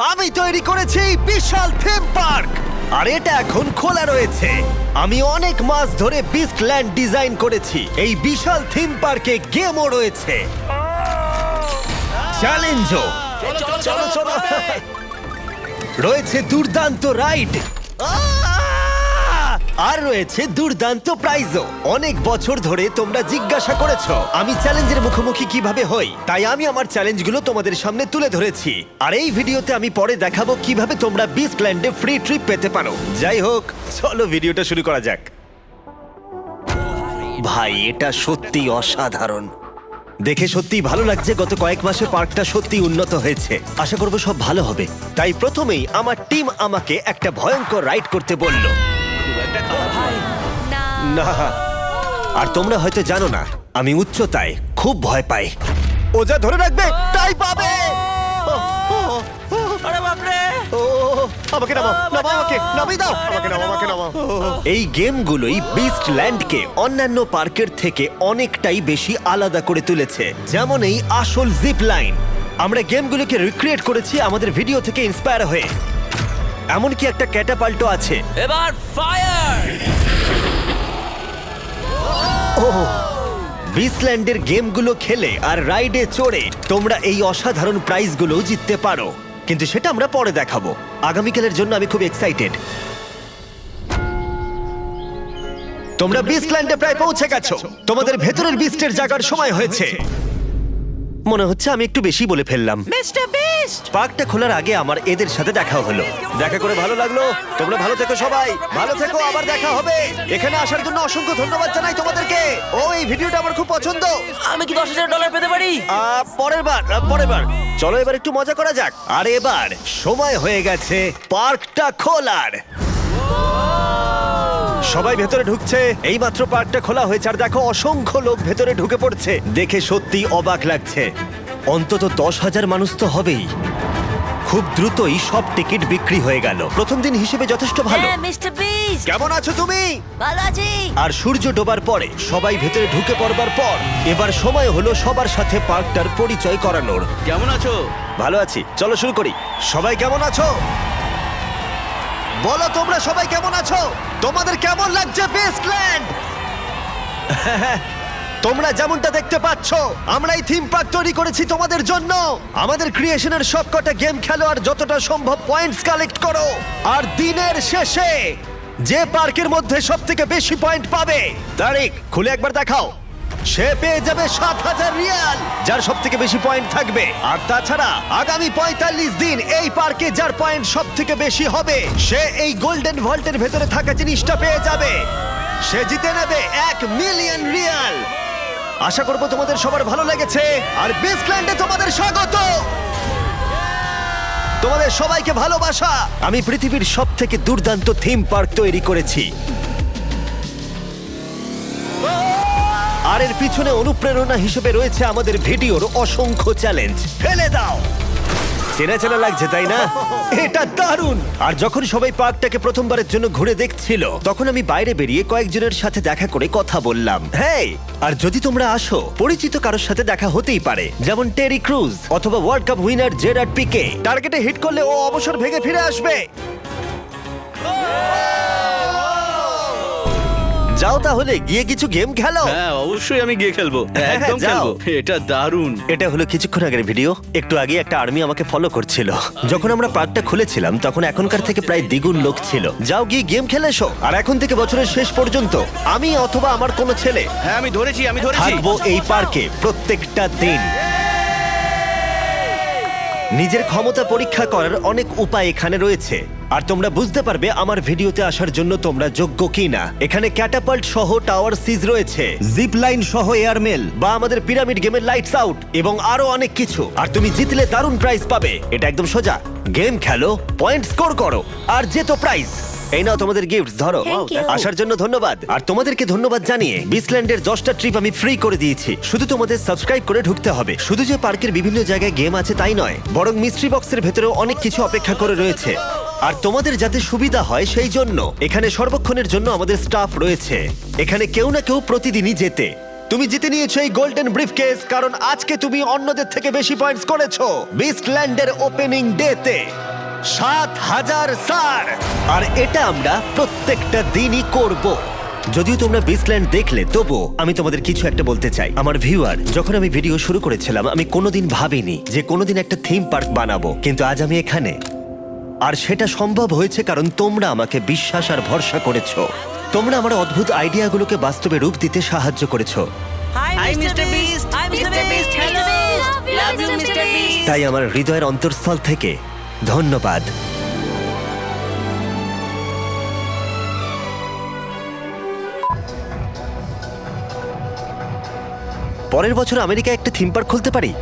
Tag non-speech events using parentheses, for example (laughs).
আমি তৈরি করেছি বিশাল থিম পার্ক আর এটা এখন খোলা রয়েছে আমি অনেক মাস ধরে বিস্টল্যান্ড ডিজাইন করেছি এই বিশাল থিম পার্কে গেমও রয়েছে চ্যালেঞ্জও রয়েছে দুর্দান্ত রাইড আর রয়েছে দুর্দান্ত প্রাইজও। অনেক বছর ধরে তোমরা জিজ্ঞাসা করেছ, আমি চ্যালেঞ্জের মুখোমুখি কীভাবে হই? তাই আমি আমার চ্যালেঞ্জগুলো তোমাদের সামনে তুলে ধরেছি। আর এই ভিডিওতে আমি পরে দেখাবো কীভাবে তোমরা বিস্টল্যান্ডে ফ্রি ট্রিপ পেতে পারো। যাই হোক, চলো ভিডিওটা শুরু করা যাক। ভাই, এটা সত্যি অসাধারণ। দেখে সত্যি ভালো লাগছে, গত কয়েক মাসে পার্কটা সত্যি উন্নত হয়েছে। আশা করব সব ভালো হবে। তাই প্রথমেই আমার টিম আমাকে একটা ভয়ঙ্কর রাইড করতে বলল। না। আর তোমরা হয়তো জানো না আমি উচ্চতায় খুব ভয় পাই। ও যা ধরে রাখবে তাই পাবে। ও, ও, ও, আরে বাপরে। ও, আমাকে নামাও নামাও আমাকে নামিয়ে দাও। আমাকে নামাও আমাকে নামাও। এই গেমগুলোই বিস্ট ল্যান্ডকে অন্যান্য পার্কের থেকে অনেকটাই বেশি আলাদা করে তুলেছে। যেমন এই আসল জিপ লাইন আমরা গেমগুলোকে রিক্রিয়েট করেছি আমাদের ভিডিও থেকে ইন্সপায়ার হয়ে। এমনকি একটা ক্যাটাপাল্টো আছে। এবার ফায়ার! বিসল্যান্ডের গেমগুলো খেলে আর রাইডে চড়ে তোমরা এই অসাধারণ প্রাইজগুলো জিততে পারো। কিন্তু সেটা আমরা পরে দেখাবো। আগামীকালের জন্য আমি খুব এক্সাইটেড তোমরা বিসল্যান্ডে প্রায় পৌঁছে গেছো। তোমাদের ভেতরের বিস্টের জাগার সময় হয়েছে। মনে হচ্ছে আমি একটু বেশি বলে ফেললাম। Mister Beast! পার্কটা খোলার আগে আমার এদের সাথে দেখা হলো। দেখা করে ভালো লাগল? তোমরা ভালো থেকো সবাই। ভালো থেকো আবার দেখা হবে। এখানে আসার জন্য অসংখ্য ধন্যবাদ জানাই তোমাদেরকে। ও এই ভিডিওটা আমার খুব পছন্দ। আমি কি দশ হাজার ডলার পেতে পারি? আহ, পরের বার আহ, পরের বার। চলো এবার একটু মজা করা যাক। আর এবার সময় হয়ে গেছে পার্কটা খোলার। সবাই ভেতরে ঢুকছে। এইমাত্র পার্কটা খোলা হয়েছে আর দেখো অসংখ্য লোক ভেতরে ঢুকে পড়ছে। দেখে সত্যি অবাক লাগছে। অন্তত দশ হাজার মানুষ তো হবেই। খুব দ্রুতই সব টিকিট বিক্রি হয়ে গেল। প্রথম দিন হিসেবে যথেষ্ট ভালো। হ্যাঁ মিস্টার বিস্ট। কেমন আছো তুমি? ভালো আছি। আর সূর্য ডোবার পরে সবাই ভেতরে ঢুকে পড়বার পর এবার সময় হলো সবার সাথে পার্কটার পরিচয় করানোর। কেমন আছো? ভালো আছি। চলো শুরু করি। সবাই কেমন আছো? বলো তোমরা সবাই কেমন আছো? তোমাদের কেমন লাগছে বেস্টল্যান্ড (laughs) তোমরা যেমনটা দেখতে পাচ্ছ আমরা এই থিম পার্ক তৈরি করেছি তোমাদের জন্য। আমাদের ক্রিয়েশনের সবকটা গেম খেলো আর যতটা সম্ভব পয়েন্টস কালেক্ট করো। আর দিনের শেষে যে পার্কের মধ্যে সব থেকে বেশি পয়েন্ট পাবে, তারিখ খুলে একবার দেখাও। সে পেয়ে যাবে সাত হাজার রিয়াল, যার সব থেকে বেশি পয়েন্ট থাকবে। আর তাছাড়া, আগামী পঁয়তাল্লিশ দিন এই পার্কে যার পয়েন্ট সব থেকে বেশি হবে, সে এই গোল্ডেন ভল্টের ভেতরে থাকা জিনিসটা পেয়ে যাবে। সে জিতে নেবে এক মিলিয়ন রিয়াল। আশা করব তোমাদের সবার ভালো লেগেছে। আর বেসল্যান্ডে তোমাদের স্বাগত। তোমাদের সবাইকে ভালোবাসা। আমি পৃথিবীর সব থেকে দুর্দান্ত থিম পার্ক তৈরি করেছি। আর এর পিছনে অনুপ্রেরণা হিসেবে রয়েছে আমাদের ভিডিওর অসংখ্য চ্যালেঞ্জ। ফেলে দাও। চেনা চেনা লাগছে তাই না? (laughs) এটা দারুণ! আর যখন সবাই পার্কটাকে প্রথমবারের জন্য ঘুরে দেখছিল তখন আমি বাইরে বেরিয়ে কয়েকজনের সাথে দেখা করে কথা বললাম। হ্যাঁ আর যদি তোমরা আসো পরিচিত কারোর সাথে দেখা হতেই পারে যেমন টেরি ক্রুজ অথবা world cup winner Gerard Pique. টার্গেটে হিট করলে ও অবসর ভেঙে ফিরে আসবে। যাও তাহলে গিয়ে কিছু গেম খেলো। হ্যাঁ অবশ্যই আমি গিয়ে খেলব। একদম যাও। খেলব। এটা দারুণ। এটা হলো কিছুক্ষণ আগের ভিডিও একটু আগে একটা আর্মি আমাকে ফলো করছিল। যখন আমরা পার্কটা খুলেছিলাম তখন এখনকার থেকে প্রায় দ্বিগুণ লোক ছিল। যাও গিয়ে গেম খেলে এসো। আর এখন থেকে বছরের শেষ পর্যন্ত আমি অথবা আমার কোনো ছেলে হ্যাঁ আমি ধরেছি আমি ধরেছি। থাকব এই পার্কে প্রত্যেকটা দিন। নিজের ক্ষমতা পরীক্ষা করার অনেক উপায় এখানে রয়েছে। আর তোমরা বুঝতে পারবে আমার ভিডিওতে আসার জন্য তোমরা যোগ্য কি না এখানে ক্যাটাপাল্ট সহ টাওয়ার সিজ রয়েছে। জিপ লাইন সহ এয়ারমেল বা আমাদের পিরামিড গেমের লাইটস আউট এবং আরও অনেক কিছু। আর তুমি জিতলে দারুণ প্রাইজ পাবে। এটা একদম সোজা। গেম খেলো পয়েন্ট স্কোর করো। আর যেত প্রাইজ এই নাও তোমাদের গিফট ধরো। Thank you. আসার জন্য ধন্যবাদ। আর তোমাদেরকে ধন্যবাদ জানিয়ে বিসল্যান্ডের দশটা ট্রিপ আমি ফ্রি করে দিয়েছি। শুধু তোমাদের সাবস্ক্রাইব করে ঢুকতে হবে। শুধু যে পার্কের বিভিন্ন জায়গায় গেম আছে তাই নয় বরং মিস্ট্রি বক্সের ভেতরেও অনেক কিছু অপেক্ষা করে রয়েছে। আর তোমাদের যাতে সুবিধা হয় সেই জন্য এখানে সর্বক্ষণের জন্য আমাদের স্টাফ রয়েছে। এখানে কেউ না কেউ প্রতিদিনই যেতে। তুমি জিতে নিয়েছো এই গোল্ডেন ব্রিফকেস কারণ আজকে তুমি অন্যদের থেকে বেশি পয়েন্টস করেছ। বিস্টল্যান্ডের ওপেনিং ডেতে সাত হাজার সার আর এটা আমরা প্রত্যেকটা দিনই করব। যদিও তোমরা বিসল্যান্ড দেখলে তবু আমি তোমাদের কিছু একটা বলতে চাই। আমার ভিউয়ার যখন আমি ভিডিও শুরু করেছিলাম আমি কোনোদিন ভাবিনি যে কোনোদিন একটা থিম পার্ক বানাবো। কিন্তু আজ আমি এখানে। আর সেটা সম্ভব হয়েছে কারণ তোমরা আমাকে বিশ্বাস আর ভরসা করেছ। তোমরা আমার অদ্ভুত আইডিয়াগুলোকে বাস্তবে রূপ দিতে সাহায্য করেছ। তাই আমার হৃদয়ের অন্তঃস্থল থেকে ধন্যবাদ। পরের বছর আমেরিকা একটা থিম পার্ক খুলতে পারি?